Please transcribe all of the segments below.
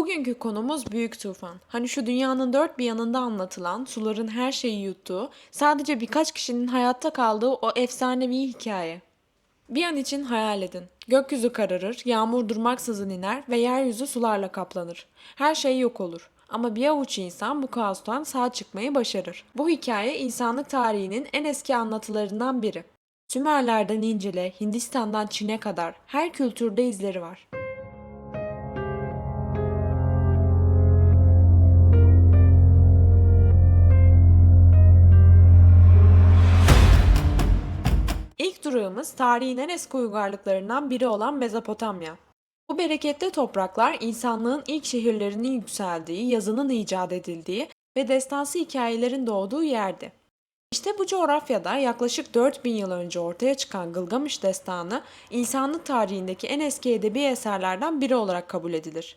Bugünkü konumuz büyük tufan. Hani şu dünyanın dört bir yanında anlatılan, suların her şeyi yuttuğu, sadece birkaç kişinin hayatta kaldığı o efsanevi hikaye. Bir an için hayal edin. Gökyüzü kararır, yağmur durmaksızın iner ve yeryüzü sularla kaplanır. Her şey yok olur. Ama bir avuç insan bu kaostan sağ çıkmayı başarır. Bu hikaye insanlık tarihinin en eski anlatılarından biri. Sümerlerden İncil'e, Hindistan'dan Çin'e kadar her kültürde izleri var. İlk durağımız tarihin en eski uygarlıklarından biri olan Mezopotamya. Bu bereketli topraklar insanlığın ilk şehirlerinin yükseldiği, yazının icat edildiği ve destansı hikayelerin doğduğu yerdi. İşte bu coğrafyada yaklaşık 4000 yıl önce ortaya çıkan Gılgamış destanı, insanlık tarihindeki en eski edebi eserlerden biri olarak kabul edilir.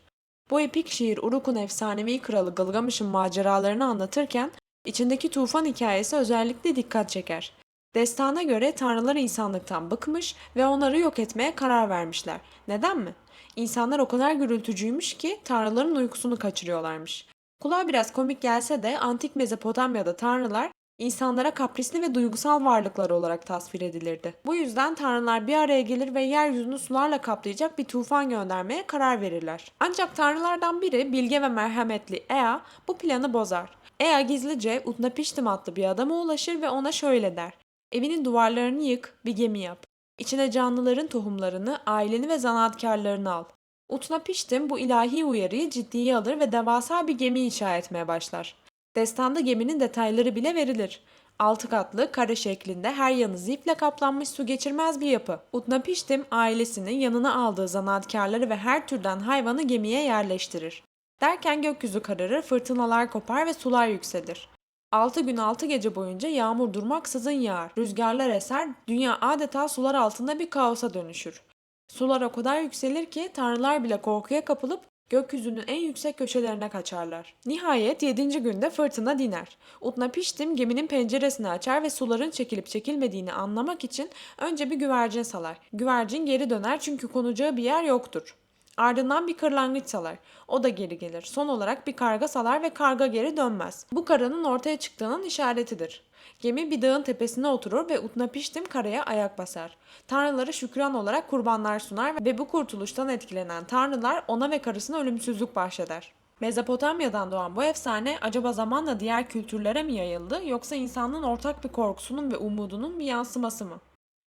Bu epik şiir Uruk'un efsanevi kralı Gılgamış'ın maceralarını anlatırken, içindeki tufan hikayesi özellikle dikkat çeker. Destana göre tanrılar insanlıktan bıkmış ve onları yok etmeye karar vermişler. Neden mi? İnsanlar o kadar gürültücüymüş ki tanrıların uykusunu kaçırıyorlarmış. Kulağa biraz komik gelse de antik Mezopotamya'da tanrılar insanlara kaprisli ve duygusal varlıklar olarak tasvir edilirdi. Bu yüzden tanrılar bir araya gelir ve yeryüzünü sularla kaplayacak bir tufan göndermeye karar verirler. Ancak tanrılardan biri bilge ve merhametli Ea bu planı bozar. Ea gizlice Utnapishtim adlı bir adama ulaşır ve ona şöyle der. Evinin duvarlarını yık, bir gemi yap. İçine canlıların tohumlarını, aileni ve zanaatkarlarını al. Utnapishtim bu ilahi uyarıyı ciddiye alır ve devasa bir gemi inşa etmeye başlar. Destanda geminin detayları bile verilir. Altı katlı, kare şeklinde her yanı zifle kaplanmış su geçirmez bir yapı. Utnapishtim ailesini yanına aldığı zanaatkarları ve her türden hayvanı gemiye yerleştirir. Derken gökyüzü kararır, fırtınalar kopar ve sular yükselir. 6 gün 6 gece boyunca yağmur durmaksızın yağar. Rüzgarlar eser, dünya adeta sular altında bir kaosa dönüşür. Sular o kadar yükselir ki tanrılar bile korkuya kapılıp gökyüzünün en yüksek köşelerine kaçarlar. Nihayet 7. günde fırtına diner. Utnapishtim geminin penceresini açar ve suların çekilip çekilmediğini anlamak için önce bir güvercin salar. Güvercin geri döner çünkü konacağı bir yer yoktur. Ardından bir kırlangıç salar. O da geri gelir. Son olarak bir karga salar ve karga geri dönmez. Bu karanın ortaya çıktığının işaretidir. Gemi bir dağın tepesine oturur ve Utnapishtim karaya ayak basar. Tanrılara şükran olarak kurbanlar sunar ve bu kurtuluştan etkilenen tanrılar ona ve karısına ölümsüzlük bahşeder. Mezopotamya'dan doğan bu efsane acaba zamanla diğer kültürlere mi yayıldı yoksa insanlığın ortak bir korkusunun ve umudunun bir yansıması mı?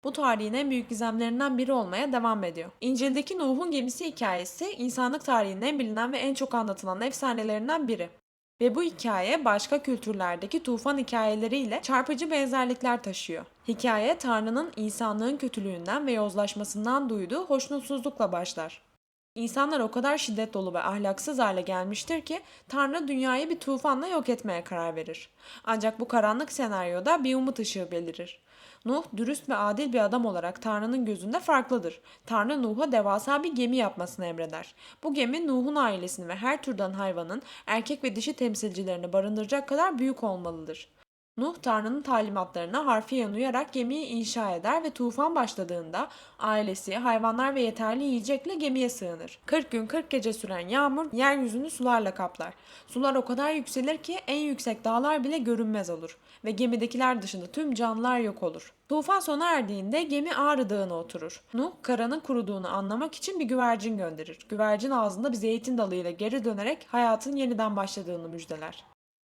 Bu tarihin en büyük gizemlerinden biri olmaya devam ediyor. İncil'deki Nuh'un gemisi hikayesi insanlık tarihinin en bilinen ve en çok anlatılan efsanelerinden biri. Ve bu hikaye başka kültürlerdeki tufan hikayeleriyle çarpıcı benzerlikler taşıyor. Hikaye Tanrı'nın insanlığın kötülüğünden ve yozlaşmasından duyduğu hoşnutsuzlukla başlar. İnsanlar o kadar şiddet dolu ve ahlaksız hale gelmiştir ki Tanrı dünyayı bir tufanla yok etmeye karar verir. Ancak bu karanlık senaryoda bir umut ışığı belirir. Nuh dürüst ve adil bir adam olarak Tanrı'nın gözünde farklıdır. Tanrı Nuh'a devasa bir gemi yapmasını emreder. Bu gemi Nuh'un ailesini ve her türden hayvanın erkek ve dişi temsilcilerini barındıracak kadar büyük olmalıdır. Nuh Tanrı'nın talimatlarına harfiyen uyarak gemiyi inşa eder ve tufan başladığında ailesi, hayvanlar ve yeterli yiyecekle gemiye sığınır. 40 gün 40 gece süren yağmur yeryüzünü sularla kaplar. Sular o kadar yükselir ki en yüksek dağlar bile görünmez olur ve gemidekiler dışında tüm canlılar yok olur. Tufan sona erdiğinde gemi Ağrı Dağı'na oturur. Nuh karanın kuruduğunu anlamak için bir güvercin gönderir. Güvercin ağzında bir zeytin dalıyla geri dönerek hayatın yeniden başladığını müjdeler.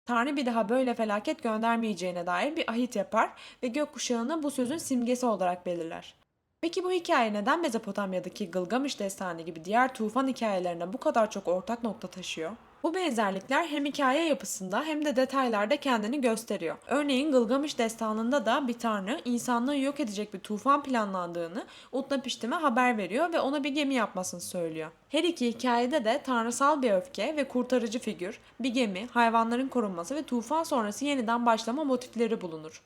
Tanrı bir daha böyle felaket göndermeyeceğine dair bir ahit yapar ve gökkuşağını bu sözün simgesi olarak belirler. Peki bu hikaye neden Mezopotamya'daki Gılgamış destanı gibi diğer tufan hikayelerine bu kadar çok ortak nokta taşıyor? Bu benzerlikler hem hikaye yapısında hem de detaylarda kendini gösteriyor. Örneğin Gılgamış destanında da bir tanrı insanlığı yok edecek bir tufan planlandığını Utnapishtim'e haber veriyor ve ona bir gemi yapmasını söylüyor. Her iki hikayede de tanrısal bir öfke ve kurtarıcı figür, bir gemi, hayvanların korunması ve tufan sonrası yeniden başlama motifleri bulunur.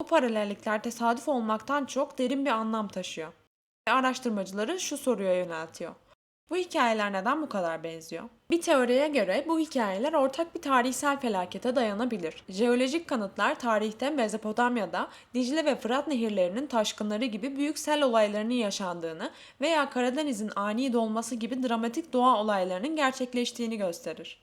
Bu paralellikler tesadüf olmaktan çok derin bir anlam taşıyor. Ve araştırmacıları şu soruya yöneltiyor. Bu hikayeler neden bu kadar benziyor? Bir teoriye göre bu hikayeler ortak bir tarihsel felakete dayanabilir. Jeolojik kanıtlar tarihte Mezopotamya'da Dicle ve Fırat nehirlerinin taşkınları gibi büyük sel olaylarının yaşandığını veya Karadeniz'in ani dolması gibi dramatik doğa olaylarının gerçekleştiğini gösterir.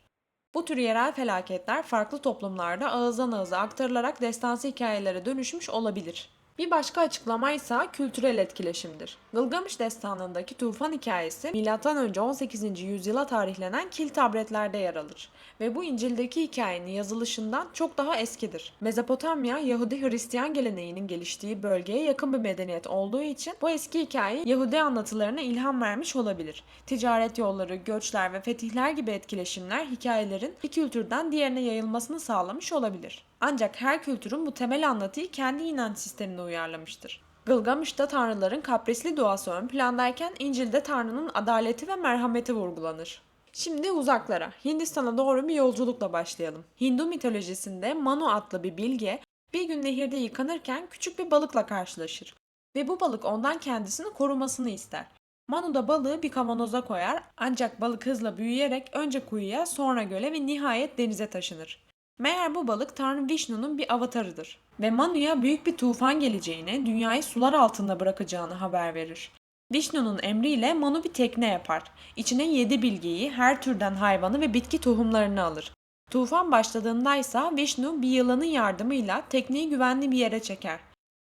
Bu tür yerel felaketler farklı toplumlarda ağızdan ağıza aktarılarak destansı hikayelere dönüşmüş olabilir. Bir başka açıklama ise kültürel etkileşimdir. Gılgamış destanındaki tufan hikayesi M.Ö. 18. yüzyıla tarihlenen kil tabletlerde yer alır ve bu İncil'deki hikayenin yazılışından çok daha eskidir. Mezopotamya, Yahudi Hristiyan geleneğinin geliştiği bölgeye yakın bir medeniyet olduğu için bu eski hikaye Yahudi anlatılarına ilham vermiş olabilir. Ticaret yolları, göçler ve fetihler gibi etkileşimler hikayelerin bir kültürden diğerine yayılmasını sağlamış olabilir. Ancak her kültürün bu temel anlatıyı kendi inanç sistemine uyarlamıştır. Gılgamış'ta tanrıların kaprisli doğası ön plandayken İncil'de Tanrı'nın adaleti ve merhameti vurgulanır. Şimdi uzaklara, Hindistan'a doğru bir yolculukla başlayalım. Hindu mitolojisinde Manu adlı bir bilge bir gün nehirde yıkanırken küçük bir balıkla karşılaşır ve bu balık ondan kendisini korumasını ister. Manu da balığı bir kavanoza koyar ancak balık hızla büyüyerek önce kuyuya sonra göle ve nihayet denize taşınır. Meğer bu balık Tanrı Vishnu'nun bir avatarıdır ve Manu'ya büyük bir tufan geleceğini, dünyayı sular altında bırakacağını haber verir. Vishnu'nun emriyle Manu bir tekne yapar. İçine yedi bilgeyi, her türden hayvanı ve bitki tohumlarını alır. Tufan başladığında ise Vishnu bir yılanın yardımıyla tekneyi güvenli bir yere çeker.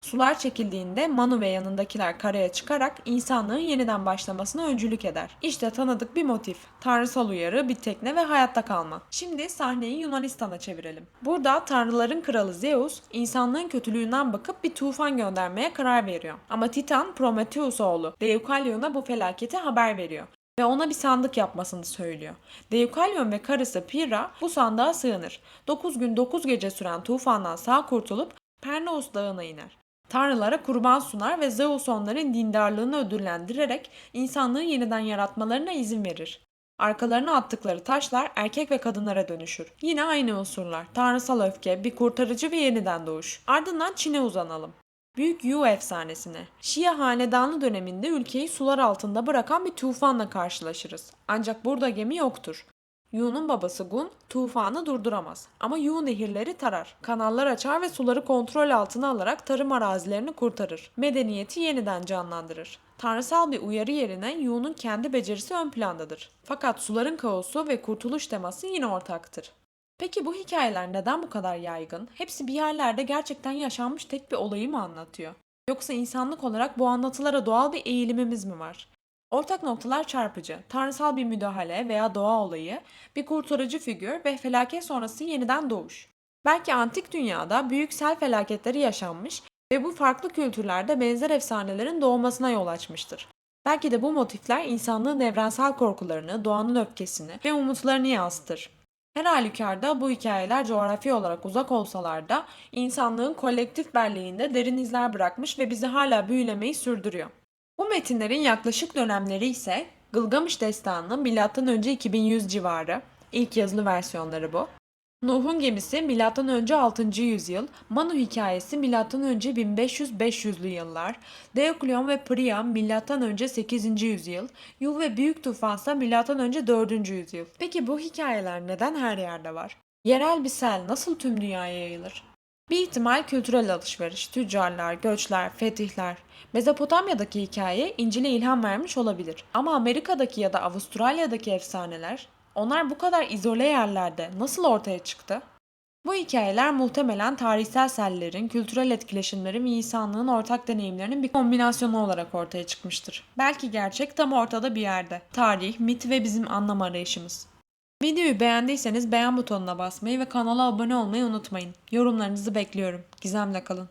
Sular çekildiğinde Manu ve yanındakiler karaya çıkarak insanlığın yeniden başlamasına öncülük eder. İşte tanıdık bir motif. Tanrısal uyarı, bir tekne ve hayatta kalma. Şimdi sahneyi Yunanistan'a çevirelim. Burada tanrıların kralı Zeus, insanlığın kötülüğünden bakıp bir tufan göndermeye karar veriyor. Ama Titan, Prometheus oğlu Deucalion'a bu felaketi haber veriyor ve ona bir sandık yapmasını söylüyor. Deukalion ve karısı Pyrrha bu sandığa sığınır. 9 gün 9 gece süren tufandan sağ kurtulup Pernos dağına iner. Tanrılara kurban sunar ve Zeus onların dindarlığını ödüllendirerek insanlığı yeniden yaratmalarına izin verir. Arkalarına attıkları taşlar erkek ve kadınlara dönüşür. Yine aynı unsurlar. Tanrısal öfke, bir kurtarıcı ve yeniden doğuş. Ardından Çin'e uzanalım. Büyük Yu efsanesine. Şia hanedanlı döneminde ülkeyi sular altında bırakan bir tufanla karşılaşırız. Ancak burada gemi yoktur. Yu'nun babası Gun tufanı durduramaz ama Yu nehirleri tarar. Kanallar açar ve suları kontrol altına alarak tarım arazilerini kurtarır. Medeniyeti yeniden canlandırır. Tanrısal bir uyarı yerine Yu'nun kendi becerisi ön plandadır. Fakat suların kaosu ve kurtuluş teması yine ortaktır. Peki bu hikayeler neden bu kadar yaygın? Hepsi bir yerlerde gerçekten yaşanmış tek bir olayı mı anlatıyor? Yoksa insanlık olarak bu anlatılara doğal bir eğilimimiz mi var? Ortak noktalar çarpıcı. Tanrısal bir müdahale veya doğa olayı, bir kurtarıcı figür ve felaket sonrası yeniden doğuş. Belki antik dünyada büyük sel felaketleri yaşanmış ve bu farklı kültürlerde benzer efsanelerin doğmasına yol açmıştır. Belki de bu motifler insanlığın evrensel korkularını, doğanın öfkesini ve umutlarını yansıtır. Her halükarda bu hikayeler coğrafi olarak uzak olsalar da insanlığın kolektif belleğinde derin izler bırakmış ve bizi hala büyülemeyi sürdürüyor. Bu metinlerin yaklaşık dönemleri ise Gılgamış Destanı M.Ö. 2100 civarı, ilk yazılı versiyonları bu. Nuh'un gemisi M.Ö. 6. yüzyıl, Manu hikayesi M.Ö. 1500-500'lü yıllar, Deuklion ve Priam M.Ö. 8. yüzyıl, Yu ve Büyük Tufan ise M.Ö. 4. yüzyıl. Peki bu hikayeler neden her yerde var? Yerel bir sel nasıl tüm dünyaya yayılır? Bir ihtimal kültürel alışveriş, tüccarlar, göçler, fetihler. Mezopotamya'daki hikaye İncil'e ilham vermiş olabilir. Ama Amerika'daki ya da Avustralya'daki efsaneler, onlar bu kadar izole yerlerde nasıl ortaya çıktı? Bu hikayeler muhtemelen tarihsel sellerin, kültürel etkileşimlerin ve insanlığın ortak deneyimlerinin bir kombinasyonu olarak ortaya çıkmıştır. Belki gerçek tam ortada bir yerde. Tarih, mit ve bizim anlam arayışımız. Videoyu beğendiyseniz beğen butonuna basmayı ve kanala abone olmayı unutmayın. Yorumlarınızı bekliyorum. Gizemle kalın.